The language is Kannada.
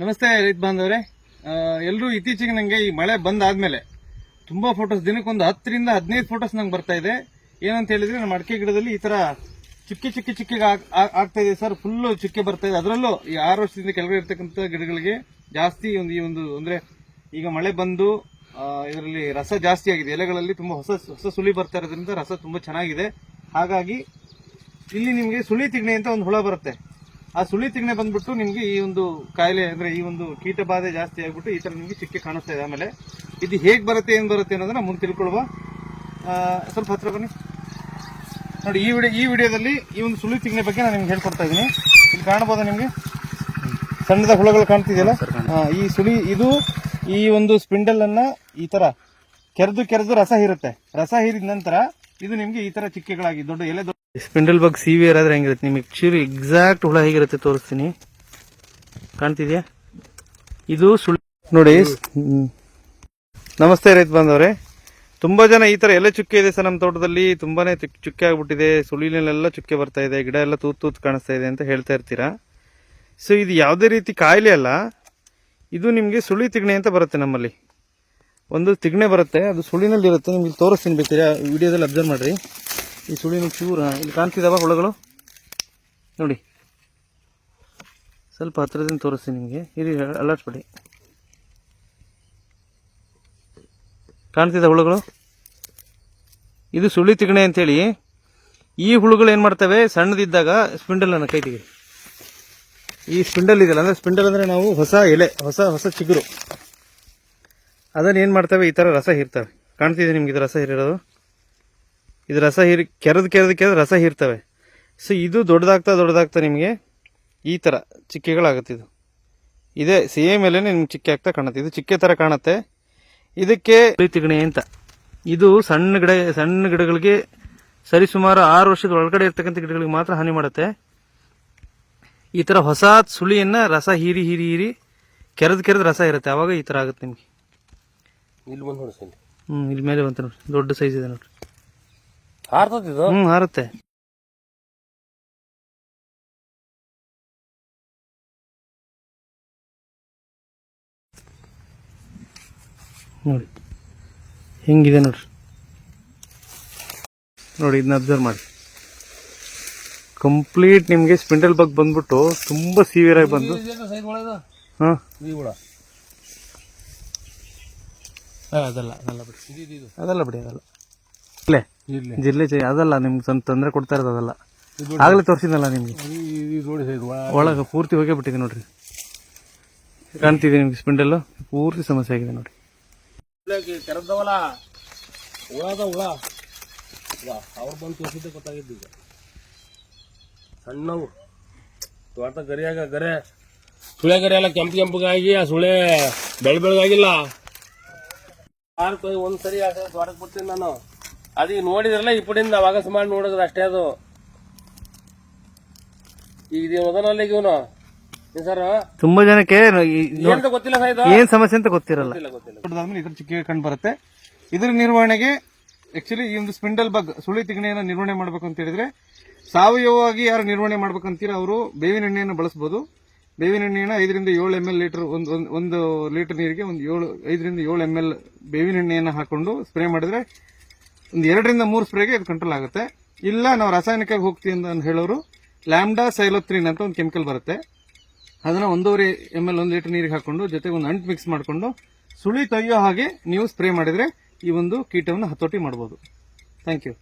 ನಮಸ್ತೆ ರೈತ ಬಾಂಧವರೇ. ಎಲ್ಲರೂ ಇತ್ತೀಚೆಗೆ ನನಗೆ ಈ ಮಳೆ ಬಂದಾದ್ಮೇಲೆ ತುಂಬಾ ಫೋಟೋಸ್ ದಿನಕ್ಕೊಂದು ಹತ್ತರಿಂದ ಹದಿನೈದು ಫೋಟೋಸ್ ನಂಗೆ ಬರ್ತಾ ಇದೆ. ಏನಂತ ಹೇಳಿದ್ರೆ ನಮ್ಮ ಅಡಿಕೆ ಗಿಡದಲ್ಲಿ ಈ ತರ ಚಿಕ್ಕಿ ಚಿಕ್ಕಿ ಚಿಕ್ಕಿಗೆ ಆಗ್- ಆಗ್- ಆಗ್ತಾ ಇದೆ ಸರ್. ಫುಲ್ ಚಿಕ್ಕಿ ಬರ್ತಾ ಇದೆ. ಅದರಲ್ಲೂ ಈ ಆರು ವರ್ಷದಿಂದ ಕೆಳಗಡೆ ಇರ್ತಕ್ಕಂಥ ಗಿಡಗಳಿಗೆ ಜಾಸ್ತಿ ಒಂದು ಈ ಒಂದು ಅಂದ್ರೆ ಈಗ ಮಳೆ ಬಂದು ಇದರಲ್ಲಿ ರಸ ಜಾಸ್ತಿ ಆಗಿದೆ. ಎಲೆಗಳಲ್ಲಿ ತುಂಬಾ ಹೊಸ ಹೊಸ ಸುಳಿ ಬರ್ತಾ ಇರೋದ್ರಿಂದ ರಸ ತುಂಬಾ ಚೆನ್ನಾಗಿದೆ. ಹಾಗಾಗಿ ಇಲ್ಲಿ ನಿಮಗೆ ಸುಳಿ ತಿಗಣೆ ಅಂತ ಒಂದು ಹುಳ ಬರುತ್ತೆ. ಆ ಸುಳಿ ತಿಗಣೆ ಬಂದ್ಬಿಟ್ಟು ನಿಮ್ಗೆ ಈ ಒಂದು ಕಾಯಿಲೆ ಅಂದ್ರೆ ಈ ಒಂದು ಕೀಟ ಬಾಧೆ ಜಾಸ್ತಿ ಆಗ್ಬಿಟ್ಟು ಈ ತರ ನಿಮ್ಗೆ ಚಿಕ್ಕೆ ಕಾಣಿಸ್ತಾ ಇದೆ ಆಮೇಲೆ. ಇದು ಹೇಗೆ ಬರುತ್ತೆ ಏನ್ ಬರುತ್ತೆ ಅನ್ನೋದನ್ನ ಮುಂದೆ ತಿಳ್ಕೊಳ್ಳುವ ಸ್ವಲ್ಪ ಹತ್ರ ಬನ್ನಿ. ನೋಡಿ ಈ ವಿಡಿಯೋ ಈ ವಿಡಿಯೋದಲ್ಲಿ ಈ ಒಂದು ಸುಳಿ ತಿಗಣೆ ಬಗ್ಗೆ ನಾನು ನಿಮ್ಗೆ ಹೇಳ್ಕೊಡ್ತಾ ಇದ್ದೀನಿ ಇಲ್ಲಿ ಕಾಣಬಹುದಾ ನಿಮ್ಗೆ? ಸಣ್ಣದ ಹುಳಗಳು ಕಾಣ್ತಿದೆಯಲ್ಲ? ಈ ಸುಳಿ ಇದು ಈ ಒಂದು ಸ್ಪಿಂಡಲ್ ಅನ್ನ ಈ ತರ ಕೆರೆದು ಕೆರೆದು ರಸ ಹೀರುತ್ತೆ. ರಸ ಹೀರಿದ ನಂತರ ಇದು ನಿಮ್ಗೆ ಈ ತರ ಚಿಕ್ಕೆಗಳಾಗಿ ದೊಡ್ಡ ಎಲೆ ಸ್ಪಿಂಡಲ್ ಬಗ್ ಸಿವಿಯರ್ ಆದ್ರೆ ಹೆಂಗಿರುತ್ತೆ? ನಿಮಗೆ ಚೀರು ಎಕ್ಸಾಕ್ಟ್ ಹುಳ ಹೇಗಿರುತ್ತೆ ತೋರಿಸ್ತೀನಿ. ಕಾಣ್ತಿದ್ಯಾ? ಇದು ಸುಳ್ಳು. ನೋಡಿ. ನಮಸ್ತೆ ರೈತ ಬಂದವ್ರೆ ತುಂಬಾ ಜನ ಈ ತರ ಎಲೆ ಚುಕ್ಕೆ ಇದೆ ಸರ್ ನಮ್ಮ ತೋಟದಲ್ಲಿ. ತುಂಬಾನೇ ಚುಕ್ಕೆ ಆಗ್ಬಿಟ್ಟಿದೆ. ಸುಳಿನಲ್ಲೆಲ್ಲ ಚುಕ್ಕೆ ಬರ್ತಾ ಇದೆ. ಗಿಡ ಎಲ್ಲ ತೂತ್ ತೂತ್ ಕಾಣಿಸ್ತಾ ಇದೆ ಅಂತ ಹೇಳ್ತಾ ಇರ್ತೀರಾ? ಸೊ ಇದು ಯಾವುದೇ ರೀತಿ ಕಾಯಿಲೆ ಅಲ್ಲ. ಇದು ನಿಮಗೆ ಸುಳಿ ತಿಗ್ಣೆ ಅಂತ ಬರುತ್ತೆ ನಮ್ಮಲ್ಲಿ. ಒಂದು ತಿಗ್ಣೆ ಬರುತ್ತೆ. ಅದು ಸುಳಿನಲ್ಲಿ ಇರುತ್ತೆ ನಿಮ್ಗೆ ತೋರಿಸ್ತೀನಿ ಬೇಕಿದ್ರೆ ವಿಡಿಯೋದಲ್ಲಿ ಅಬ್ಸರ್ವ್ ಮಾಡ್ರಿ. ಈ ಸುಳಿನ ಚೂರ. ಇಲ್ಲಿ ಕಾಣ್ತಿದಾವ ಹುಳಗಳು? ನೋಡಿ. ಸ್ವಲ್ಪ ಹತ್ರದಿಂದ ತೋರಿಸ್ತೀನಿ ನಿಮಗೆ. ಇಲ್ಲಿ ಮಾಡಿ. ಕಾಣ್ತಿದ ಹುಳುಗಳು? ಇದು ಸುಳಿ ತಿಗಣೆ ಅಂತೇಳಿ. ಈ ಹುಳುಗಳು ಏನು ಮಾಡ್ತವೆ? ಸಣ್ಣದಿದ್ದಾಗ ಸ್ಪಿಂಡಲ್ ಅನ್ನ ಕೈ ತೆಗಿ ಈ ಸ್ಪಿಂಡಲ್ ಇದೆಯಲ್ಲ, ಅಂದರೆ ಸ್ಪಿಂಡಲ್ ಅಂದರೆ ನಾವು ಹೊಸ ಎಲೆ, ಹೊಸ ಹೊಸ ಚಿಗುರು. ಅದನ್ನು ಏನು ಮಾಡ್ತವೆ? ಈ ಥರ ರಸ ಇರ್ತವೆ ಕಾಣ್ತಿದೆ ನಿಮ್ಗೆ ಇದು ರಸ ಹೀರಿರೋದು? ಇದು ರಸ ಹೀರಿ ಕೆರೆದು ಕೆರೆದು ಕೆರೆದು ರಸ ಹೀರ್ತವೆ. ಸೊ ಇದು ದೊಡ್ಡದಾಗ್ತಾ ದೊಡ್ಡದಾಗ್ತಾ ನಿಮಗೆ ಈ ಥರ ಚಿಕ್ಕೆಗಳಾಗುತ್ತೆ ಇದು. ಇದೇ ಸೇಮ್ ಎಲೆ ನಿಮ್ಗೆ ಚಿಕ್ಕೆ ಆಗ್ತಾ ಕಾಣುತ್ತೆ. ಇದು ಚಿಕ್ಕೆ ಥರ ಕಾಣುತ್ತೆ. ಇದಕ್ಕೆ ತಿಗಣಿ ಅಂತ. ಇದು ಸಣ್ಣ ಗಿಡ ಸಣ್ಣ ಗಿಡಗಳಿಗೆ ಸರಿಸುಮಾರು ಆರು ವರ್ಷದ ಒಳಗಡೆ ಇರ್ತಕ್ಕಂಥ ಗಿಡಗಳಿಗೆ ಮಾತ್ರ ಹಾನಿ ಮಾಡುತ್ತೆ. ಈ ಥರ ಹೊಸ ಸುಳಿಯನ್ನು ರಸ ಹೀರಿ ಹೀರಿ ಹೀರಿ ಕೆರೆದು ಕೆರೆದು ರಸ ಇರುತ್ತೆ. ಆವಾಗ ಈ ಥರ ಆಗುತ್ತೆ ನಿಮಗೆ. ಇಲ್ಲಿ ಬಂದು ಹ್ಞೂ ಇಲ್ಲಿ. ಮೇಲೆ ಬಂತು ನೋಡ್ರಿ ದೊಡ್ಡ ಸೈಜ್ ಇದೆ ನೋಡ್ರಿ. ಹ್ಮ್ ಹಾರುತ್ತೆ ನೋಡಿ. ಹೆಂಗಿದೆ ನೋಡ್ರಿ? ನೋಡಿ ಇದನ್ನ ಅಬ್ಸರ್ವ್ ಮಾಡಿ. ಕಂಪ್ಲೀಟ್ ನಿಮಗೆ ಸ್ಪಿಂಡಲ್ ಬಗ್ ಬಂದ್ಬಿಟ್ಟು ತುಂಬಾ ಸಿವಿಯರ್ ಆಗಿ ಬಂದು. ಹಾ. ಅದಲ್ಲ ಅದಲ್ಲ ಬಿಡಿ. ಅದಲ್ಲ ಬಿಡಿ ಅದಲ್ಲ. ಇಲ್ಲೇ. ಇರ್ಲಿ. ಜಿಲ್ಲೆ ಅದಲ್ಲ ನಿಮ್ಗೆ ಸ್ವಲ್ಪ ತೊಂದರೆ ಕೊಡ್ತಾ ಇರೋದು ಅದಲ್ಲ. ಆಗಲೇ ತೋರಿಸಿದ್ನಲ್ಲ ನಿಮ್ಗೆ? ಒಳಗೆ. ಪೂರ್ತಿ ಹೋಗೇ ಬಿಟ್ಟಿದೆ ನೋಡ್ರಿ. ಕಾಣ್ತಿದೆ ನಿಮ್ಗೆ ಸ್ಪಿಂಡಲ್ಲು? ಪೂರ್ತಿ ಸಮಸ್ಯೆ ಆಗಿದೆ ನೋಡಿ ಕೆರದವಲ್ಲ ಹುಳದ ಹುಳ ಅವ್ರು ಬಂದು ತೋರಿಸಿದ್ದೆ ಗೊತ್ತಾಗಿದ್ದು ಈಗ. ಸಣ್ಣವು. ತೋಟ ಗರಿಯಾಗ ಗರೆ. ಸುಳೆ ಗರಿ ಎಲ್ಲ ಕೆಂಪು ಕೆಂಪಗಾಗಿ ಆ ಸುಳೆ ಬೆಳೆ ಬೆಳಗಾಗಿಲ್ಲ ಆರು ಕೊಯ್ ಒಂದ್ ಸರಿ ಆ ಸರಿ ತೋಟಕ್ಕೆ ಬಿಡ್ತೀನಿ ನಾನು. ಅದೀಗ ನೋಡಿದ್ರಲ್ಲ ಇಪ್ಪಡಿಂದ ಅವಾಗ ಮಾಡಿ ನೋಡಿದ್ರೆ ಅಷ್ಟೇ ಅದು. ಈಗ ಇದು ಮೊದಲಲ್ಲ ಈಗ ಇವನು? ಸರ್ ತುಂಬಾ ಜನಕ್ಕೆ ಏನಂತ ಗೊತ್ತಿಲ್ಲ ಸರ್ ಇದು? ಏನ್ ಸಮಸ್ಯೆ ಅಂತ ಗೊತ್ತಿರಲ್ಲ. ಗೊತ್ತಿಲ್ಲ ಗೊತ್ತಿಲ್ಲ. ದೊಡ್ಡದಾದ್ಮೇಲೆ ಇದ್ರ ಚಿಕ್ಕ ಕಂಡು ಬರುತ್ತೆ. ಇದ್ರ ನಿರ್ವಹಣೆಗೆ ಆಕ್ಚುಲಿ ಈ ಒಂದು ಸ್ಪಿಂಡಲ್ ಬಗ್ ಸುಳಿ ತಿಗಣೆಯನ್ನು ನಿರ್ವಹಣೆ ಮಾಡಬೇಕು ಅಂತ ಹೇಳಿದ್ರೆ ಸಾವಯವವಾಗಿ ಯಾರು ನಿರ್ವಹಣೆ ಮಾಡ್ಬೇಕಂತೀರ ಅವರು? ಬೇವಿನ ಎಣ್ಣೆಯನ್ನು ಬಳಸಬಹುದು ಬೇವಿನ ಎಣ್ಣೆಯನ್ನು ಐದರಿಂದ ಏಳು ಎಂ ಎಲ್ ಲೀಟರ್ ಒಂದು ಒಂದು- ಒಂದು ಲೀಟರ್ ನೀರಿಗೆ ಒಂದು ಏಳು ಐದರಿಂದ ಏಳು ಎಂ ಎಲ್ ಬೇವಿನ ಎಣ್ಣೆಯನ್ನು ಹಾಕೊಂಡು ಸ್ಪ್ರೇ ಮಾಡಿದ್ರೆ ಒಂದು ಎರಡರಿಂದ ಮೂರು ಸ್ಪ್ರೇಗೆ ಇದು ಕಂಟ್ರೋಲ್ ಆಗುತ್ತೆ. ಇಲ್ಲ, ನಾವು ರಾಸಾಯನಿಕವಾಗಿ ಹೋಗ್ತೀವಿ ಅಂತ ಹೇಳೋರು, ಲ್ಯಾಂಬ್ಡಾ ಸೈಲೋತ್ರಿನ್ ಅಂತ ಒಂದು ಕೆಮಿಕಲ್ ಬರುತ್ತೆ. ಅದನ್ನು ಒಂದೂವರೆ ಎಂ ಎಲ್ ಒಂದು ಲೀಟರ್ ನೀರಿಗೆ ಹಾಕೊಂಡು ಜೊತೆಗೆ ಒಂದು ಅಂಟು ಮಿಕ್ಸ್ ಮಾಡಿಕೊಂಡು ಸುಳಿ ತೆಗೆಯೋ ಹಾಗೆ ನೀವು ಸ್ಪ್ರೇ ಮಾಡಿದರೆ ಈ ಒಂದು ಕೀಟವನ್ನು ಹತೋಟಿ ಮಾಡ್ಬೋದು. Thank you